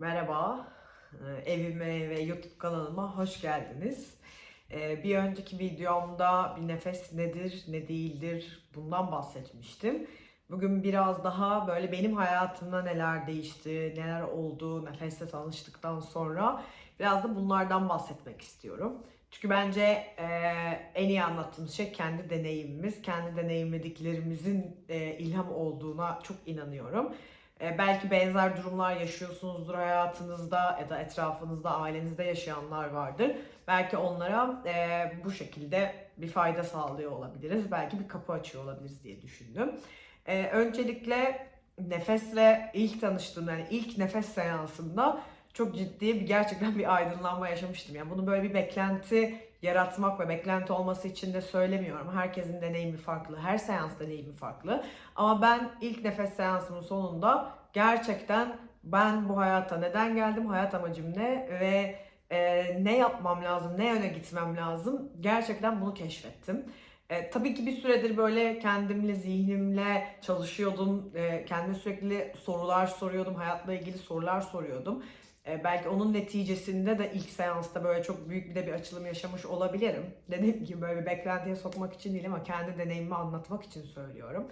Merhaba, Ee, evime ve YouTube kanalıma hoş geldiniz. Ee, Bir önceki videomda bir nefes nedir, ne değildir bundan bahsetmiştim. Bugün biraz daha böyle benim hayatımda neler değişti, neler oldu nefesle tanıştıktan sonra biraz da bunlardan bahsetmek istiyorum. Çünkü bence e, en iyi anlattığımız şey kendi deneyimimiz, kendi deneyimlediklerimizin e, ilham olduğuna çok inanıyorum. E, belki benzer durumlar yaşıyorsunuzdur hayatınızda ya da etrafınızda, ailenizde yaşayanlar vardır. Belki onlara e, bu şekilde bir fayda sağlıyor olabiliriz. Belki bir kapı açıyor olabiliriz diye düşündüm. E, öncelikle nefesle ilk tanıştığım yani ilk nefes seansında çok ciddi bir gerçekten bir aydınlanma yaşamıştım. Yani bunu böyle bir beklenti yaratmak ve beklenti olması için de söylemiyorum. Herkesin deneyimi farklı, her seans deneyimi farklı. Ama ben ilk nefes seansımın sonunda gerçekten ben bu hayata neden geldim, hayat amacım ne ve e, ne yapmam lazım, ne yöne gitmem lazım gerçekten bunu keşfettim. E, tabii ki bir süredir böyle kendimle, zihnimle çalışıyordum. E, kendime sürekli sorular soruyordum, hayatla ilgili sorular soruyordum. E, belki onun neticesinde de ilk seansta böyle çok büyük bir de bir açılım yaşamış olabilirim. Dediğim gibi böyle bir beklentiye sokmak için değil ama kendi deneyimimi anlatmak için söylüyorum.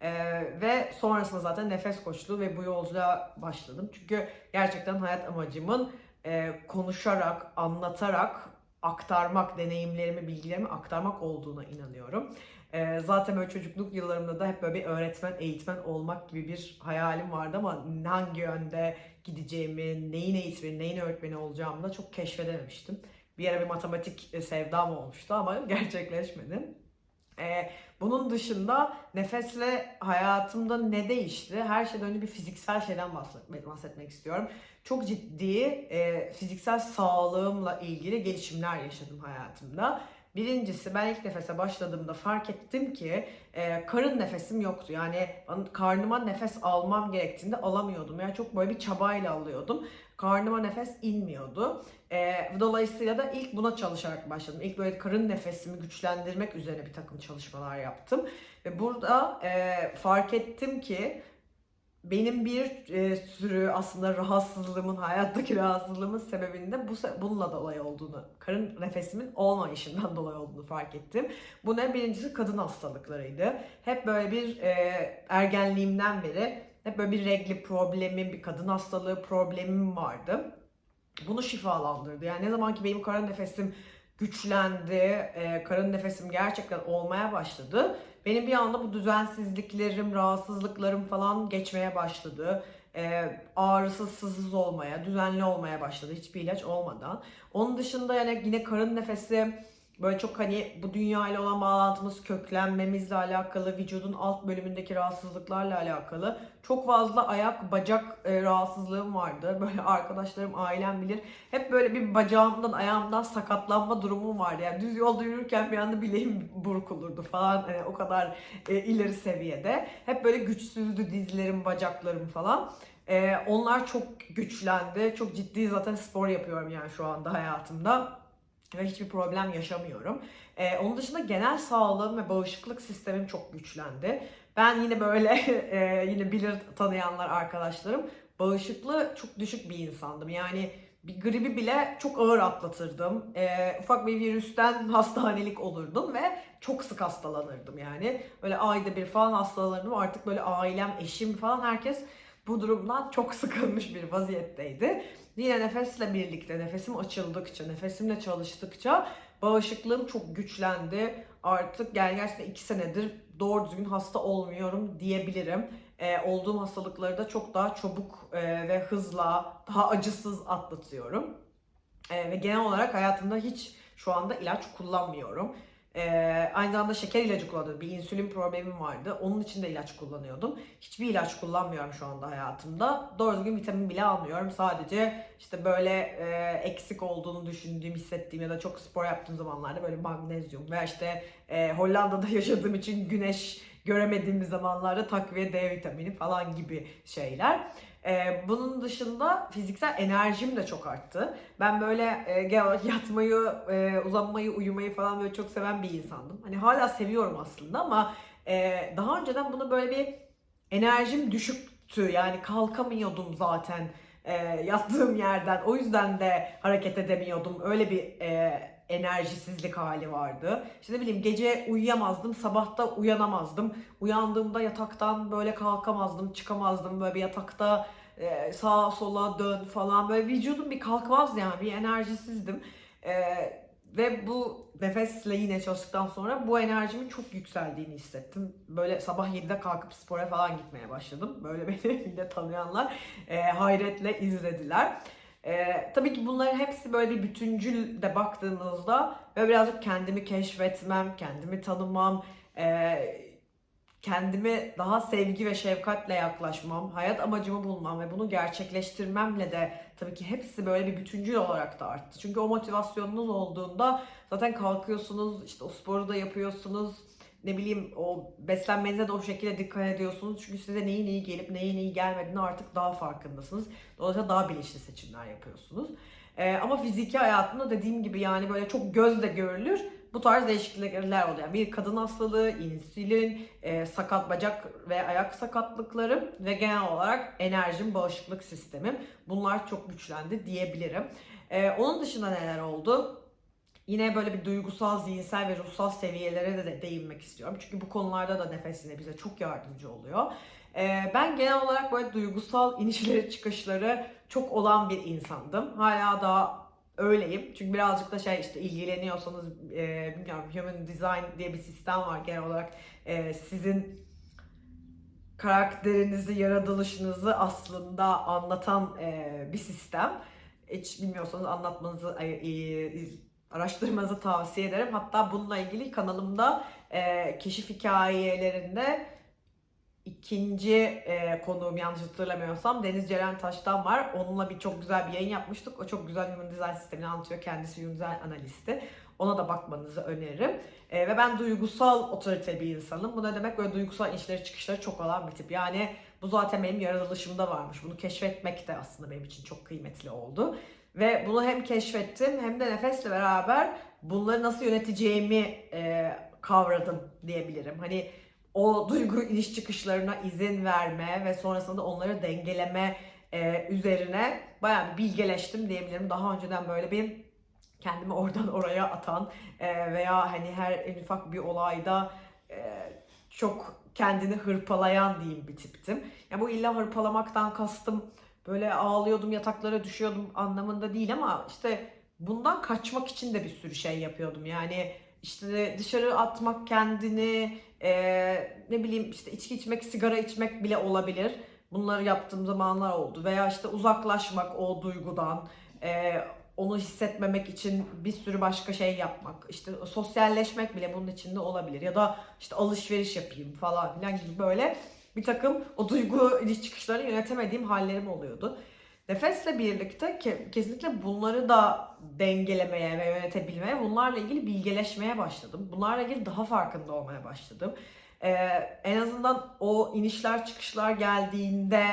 E, ve sonrasında zaten nefes koçluğu ve bu yolculuğa başladım. Çünkü gerçekten hayat amacımın e, konuşarak, anlatarak, aktarmak, deneyimlerimi, bilgilerimi aktarmak olduğuna inanıyorum. E, zaten böyle çocukluk yıllarımda da hep böyle bir öğretmen, eğitmen olmak gibi bir hayalim vardı ama hangi yönde gideceğimi, neyin eğitmeni, neyin öğretmeni olacağımı da çok keşfedememiştim. Bir ara bir matematik e, sevdam olmuştu ama gerçekleşmedi. Ee, bunun dışında nefesle hayatımda ne değişti? Her şeyden önce bir fiziksel şeyden bahsetmek, bahsetmek istiyorum. Çok ciddi e, fiziksel sağlığımla ilgili gelişimler yaşadım hayatımda. Birincisi ben ilk nefese başladığımda fark ettim ki e, karın nefesim yoktu. Yani karnıma nefes almam gerektiğinde alamıyordum. Yani çok böyle bir çabayla alıyordum. Karnıma nefes inmiyordu. E, dolayısıyla da ilk buna çalışarak başladım. İlk böyle karın nefesimi güçlendirmek üzerine bir takım çalışmalar yaptım. Ve burada e, fark ettim ki benim bir e, sürü aslında rahatsızlığımın, hayattaki rahatsızlığımın sebebinin de bu bununla dolayı olduğunu, karın nefesimin olmayışından dolayı olduğunu fark ettim. Bu ne? Birincisi kadın hastalıklarıydı. Hep böyle bir e, ergenliğimden beri hep böyle bir regli problemim, bir kadın hastalığı problemim vardı. Bunu şifalandırdı. Yani ne zaman ki benim karın nefesim güçlendi, e, karın nefesim gerçekten olmaya başladı. Benim bir anda bu düzensizliklerim, rahatsızlıklarım falan geçmeye başladı. E, ağrısız, sızsız olmaya, düzenli olmaya başladı hiçbir ilaç olmadan. Onun dışında yani yine karın nefesi böyle çok hani bu dünya ile olan bağlantımız köklenmemizle alakalı, vücudun alt bölümündeki rahatsızlıklarla alakalı çok fazla ayak, bacak e, rahatsızlığım vardı. Böyle arkadaşlarım, ailem bilir. Hep böyle bir bacağımdan, ayağımdan sakatlanma durumum vardı. Yani düz yolda yürürken bir anda bileğim burkulurdu falan. Yani o kadar e, ileri seviyede. Hep böyle güçsüzdü dizlerim, bacaklarım falan. E, onlar çok güçlendi. Çok ciddi zaten spor yapıyorum yani şu anda hayatımda ve hiçbir problem yaşamıyorum. Ee, onun dışında genel sağlığım ve bağışıklık sistemim çok güçlendi. Ben yine böyle e, yine bilir tanıyanlar arkadaşlarım bağışıklığı çok düşük bir insandım. Yani bir gribi bile çok ağır atlatırdım. Ee, ufak bir virüsten hastanelik olurdum ve çok sık hastalanırdım yani. Böyle ayda bir falan hastalanırdım. Artık böyle ailem, eşim falan herkes bu durumdan çok sıkılmış bir vaziyetteydi. Yine nefesle birlikte, nefesim açıldıkça, nefesimle çalıştıkça bağışıklığım çok güçlendi. Artık yani gerçekten iki senedir doğru düzgün hasta olmuyorum diyebilirim. Ee, olduğum hastalıkları da çok daha çabuk e, ve hızla, daha acısız atlatıyorum. E, ve genel olarak hayatımda hiç şu anda ilaç kullanmıyorum. Ee, aynı zamanda şeker ilacı kullanıyordum. Bir insülin problemim vardı. Onun için de ilaç kullanıyordum. Hiçbir ilaç kullanmıyorum şu anda hayatımda. Doğru düzgün vitamin bile almıyorum. Sadece işte böyle e, eksik olduğunu düşündüğüm, hissettiğim ya da çok spor yaptığım zamanlarda böyle magnezyum veya işte e, Hollanda'da yaşadığım için güneş göremediğim zamanlarda takviye D vitamini falan gibi şeyler. Ee, bunun dışında fiziksel enerjim de çok arttı. Ben böyle e, yatmayı, e, uzanmayı, uyumayı falan böyle çok seven bir insandım. Hani hala seviyorum aslında ama e, daha önceden bunu böyle bir enerjim düşüktü. Yani kalkamıyordum zaten e, yattığım yerden. O yüzden de hareket edemiyordum. Öyle bir e, enerjisizlik hali vardı. İşte ne bileyim gece uyuyamazdım, sabahta uyanamazdım. Uyandığımda yataktan böyle kalkamazdım, çıkamazdım. Böyle bir yatakta e, sağa sola dön falan. Böyle vücudum bir kalkmazdı yani bir enerjisizdim. E, ve bu nefesle yine çalıştıktan sonra bu enerjimin çok yükseldiğini hissettim. Böyle sabah 7'de kalkıp spora falan gitmeye başladım. Böyle beni yine tanıyanlar e, hayretle izlediler. E, tabii ki bunların hepsi böyle bir bütüncül de baktığınızda ve birazcık kendimi keşfetmem, kendimi tanımam, e, kendimi daha sevgi ve şefkatle yaklaşmam, hayat amacımı bulmam ve bunu gerçekleştirmemle de tabii ki hepsi böyle bir bütüncül olarak da arttı. Çünkü o motivasyonunuz olduğunda zaten kalkıyorsunuz, işte o sporu da yapıyorsunuz, ne bileyim o beslenmenize de o şekilde dikkat ediyorsunuz. Çünkü size neyin iyi gelip neyin iyi gelmediğini artık daha farkındasınız. Dolayısıyla daha bilinçli seçimler yapıyorsunuz. Ee, ama fiziki hayatımda dediğim gibi yani böyle çok gözle görülür bu tarz değişiklikler oluyor. Yani bir kadın hastalığı, insülin, e, sakat bacak ve ayak sakatlıkları ve genel olarak enerjim, bağışıklık sistemim bunlar çok güçlendi diyebilirim. E, onun dışında neler oldu? Yine böyle bir duygusal, zihinsel ve ruhsal seviyelere de, de değinmek istiyorum. Çünkü bu konularda da nefes yine bize çok yardımcı oluyor. E, ben genel olarak böyle duygusal inişleri çıkışları çok olan bir insandım. Hala daha öyleyim. Çünkü birazcık da şey işte ilgileniyorsanız e, bilmiyorum Human Design diye bir sistem var genel olarak e, sizin karakterinizi, yaratılışınızı aslında anlatan e, bir sistem. Hiç bilmiyorsanız anlatmanızı, e, e, araştırmanızı tavsiye ederim. Hatta bununla ilgili kanalımda e, keşif hikayelerinde ikinci e, konuğum yanlış hatırlamıyorsam Deniz Ceren Taş'tan var. Onunla bir çok güzel bir yayın yapmıştık. O çok güzel Human Design sistemini anlatıyor. Kendisi Human Design analisti. Ona da bakmanızı öneririm. E, ve ben duygusal otorite bir insanım. Bu ne demek? Böyle duygusal inişleri çıkışları çok olan bir tip. Yani bu zaten benim yaratılışımda varmış. Bunu keşfetmek de aslında benim için çok kıymetli oldu. Ve bunu hem keşfettim hem de nefesle beraber bunları nasıl yöneteceğimi e, kavradım diyebilirim. Hani o duygu iniş çıkışlarına izin verme ve sonrasında onları dengeleme e, üzerine bayağı bir bilgeleştim diyebilirim. Daha önceden böyle bir kendimi oradan oraya atan e, veya hani her en ufak bir olayda e, çok kendini hırpalayan diyeyim bir tiptim. Ya bu illa hırpalamaktan kastım böyle ağlıyordum yataklara düşüyordum anlamında değil ama işte bundan kaçmak için de bir sürü şey yapıyordum. Yani işte dışarı atmak kendini, e, ne bileyim işte içki içmek, sigara içmek bile olabilir. Bunları yaptığım zamanlar oldu. Veya işte uzaklaşmak o duygudan, e, onu hissetmemek için bir sürü başka şey yapmak. İşte sosyalleşmek bile bunun içinde olabilir. Ya da işte alışveriş yapayım falan filan gibi böyle bir takım o duygu iniş çıkışlarını yönetemediğim hallerim oluyordu. Nefesle birlikte ke- kesinlikle bunları da dengelemeye ve yönetebilmeye, bunlarla ilgili bilgeleşmeye başladım. Bunlarla ilgili daha farkında olmaya başladım. Ee, en azından o inişler çıkışlar geldiğinde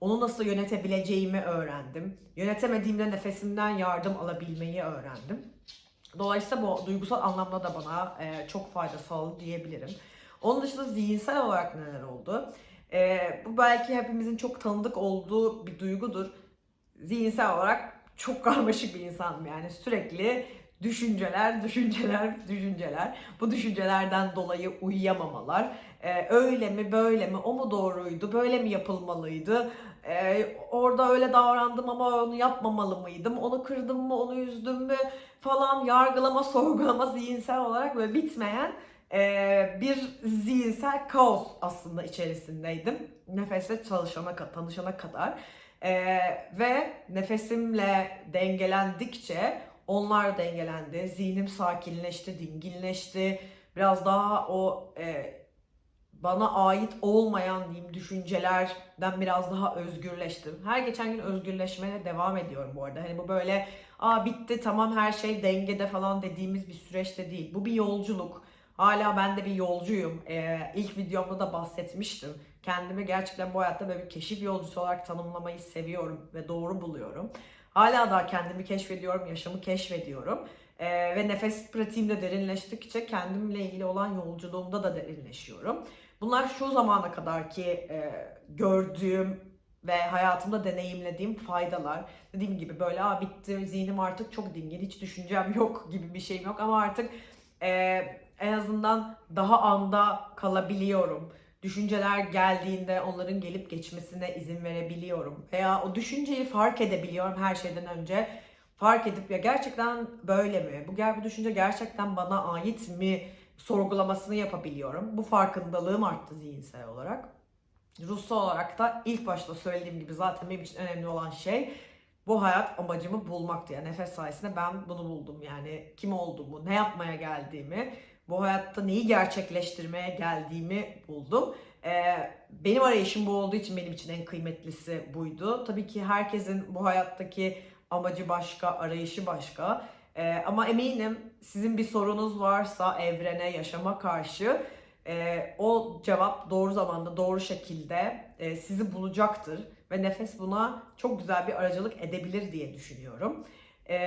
onu nasıl yönetebileceğimi öğrendim. Yönetemediğimde nefesimden yardım alabilmeyi öğrendim. Dolayısıyla bu duygusal anlamda da bana e, çok fayda sağladı diyebilirim. Onun dışında zihinsel olarak neler oldu? E, bu belki hepimizin çok tanıdık olduğu bir duygudur zihinsel olarak çok karmaşık bir insanım yani sürekli düşünceler, düşünceler, düşünceler. Bu düşüncelerden dolayı uyuyamamalar. Ee, öyle mi, böyle mi, o mu doğruydu, böyle mi yapılmalıydı? Ee, orada öyle davrandım ama onu yapmamalı mıydım? Onu kırdım mı, onu üzdüm mü falan yargılama, sorgulama zihinsel olarak böyle bitmeyen e, bir zihinsel kaos aslında içerisindeydim. Nefesle çalışana, tanışana kadar. Ee, ve nefesimle dengelendikçe onlar dengelendi. Zihnim sakinleşti, dinginleşti. Biraz daha o e, bana ait olmayan diyeyim düşüncelerden biraz daha özgürleştim. Her geçen gün özgürleşmeye devam ediyorum bu arada. Hani bu böyle aa bitti tamam her şey dengede falan dediğimiz bir süreçte değil. Bu bir yolculuk. Hala ben de bir yolcuyum. Ee, ilk videomda da bahsetmiştim. Kendimi gerçekten bu hayatta böyle bir keşif yolcusu olarak tanımlamayı seviyorum ve doğru buluyorum. Hala daha kendimi keşfediyorum, yaşamı keşfediyorum. Ee, ve nefes pratiğimde derinleştikçe kendimle ilgili olan yolculuğumda da derinleşiyorum. Bunlar şu zamana kadar ki e, gördüğüm ve hayatımda deneyimlediğim faydalar. Dediğim gibi böyle bitti zihnim artık çok dingin hiç düşüncem yok gibi bir şeyim yok ama artık e, en azından daha anda kalabiliyorum. Düşünceler geldiğinde onların gelip geçmesine izin verebiliyorum. Veya o düşünceyi fark edebiliyorum her şeyden önce. Fark edip ya gerçekten böyle mi? Bu, bu düşünce gerçekten bana ait mi? Sorgulamasını yapabiliyorum. Bu farkındalığım arttı zihinsel olarak. Ruhsal olarak da ilk başta söylediğim gibi zaten benim için önemli olan şey bu hayat amacımı bulmaktı. Yani nefes sayesinde ben bunu buldum. Yani kim olduğumu, ne yapmaya geldiğimi, bu hayatta neyi gerçekleştirmeye geldiğimi buldum. Ee, benim arayışım bu olduğu için benim için en kıymetlisi buydu. Tabii ki herkesin bu hayattaki amacı başka, arayışı başka. Ee, ama eminim sizin bir sorunuz varsa evrene, yaşama karşı e, o cevap doğru zamanda, doğru şekilde e, sizi bulacaktır. Ve nefes buna çok güzel bir aracılık edebilir diye düşünüyorum. Ee,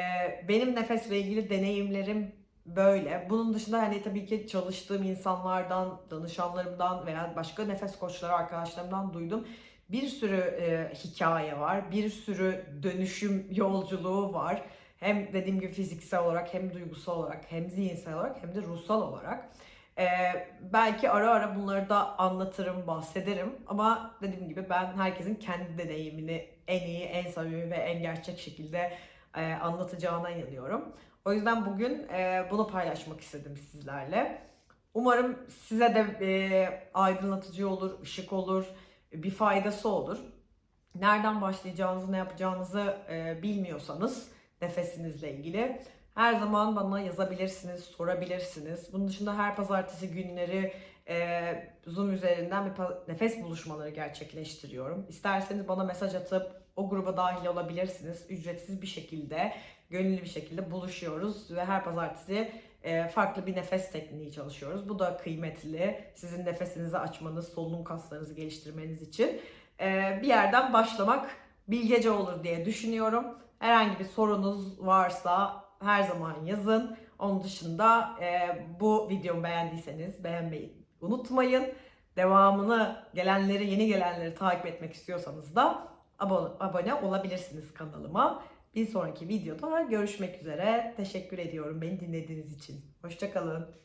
benim nefesle ilgili deneyimlerim böyle. Bunun dışında hani tabii ki çalıştığım insanlardan, danışanlarımdan veya başka nefes koçları arkadaşlarımdan duydum. Bir sürü e, hikaye var, bir sürü dönüşüm yolculuğu var. Hem dediğim gibi fiziksel olarak, hem duygusal olarak, hem zihinsel olarak, hem de ruhsal olarak. Ee, belki ara ara bunları da anlatırım, bahsederim. Ama dediğim gibi ben herkesin kendi deneyimini en iyi, en samimi ve en gerçek şekilde e, anlatacağına inanıyorum. O yüzden bugün e, bunu paylaşmak istedim sizlerle. Umarım size de e, aydınlatıcı olur, ışık olur, bir faydası olur. Nereden başlayacağınızı, ne yapacağınızı e, bilmiyorsanız nefesinizle ilgili her zaman bana yazabilirsiniz, sorabilirsiniz. Bunun dışında her pazartesi günleri e, Zoom üzerinden bir nefes buluşmaları gerçekleştiriyorum. İsterseniz bana mesaj atıp o gruba dahil olabilirsiniz. Ücretsiz bir şekilde, gönüllü bir şekilde buluşuyoruz ve her pazartesi e, farklı bir nefes tekniği çalışıyoruz. Bu da kıymetli. Sizin nefesinizi açmanız, solunum kaslarınızı geliştirmeniz için. E, bir yerden başlamak bilgece olur diye düşünüyorum. Herhangi bir sorunuz varsa her zaman yazın. Onun dışında e, bu videomu beğendiyseniz beğenmeyi unutmayın. Devamını gelenleri, yeni gelenleri takip etmek istiyorsanız da abone, abone olabilirsiniz kanalıma. Bir sonraki videoda görüşmek üzere. Teşekkür ediyorum beni dinlediğiniz için. Hoşçakalın.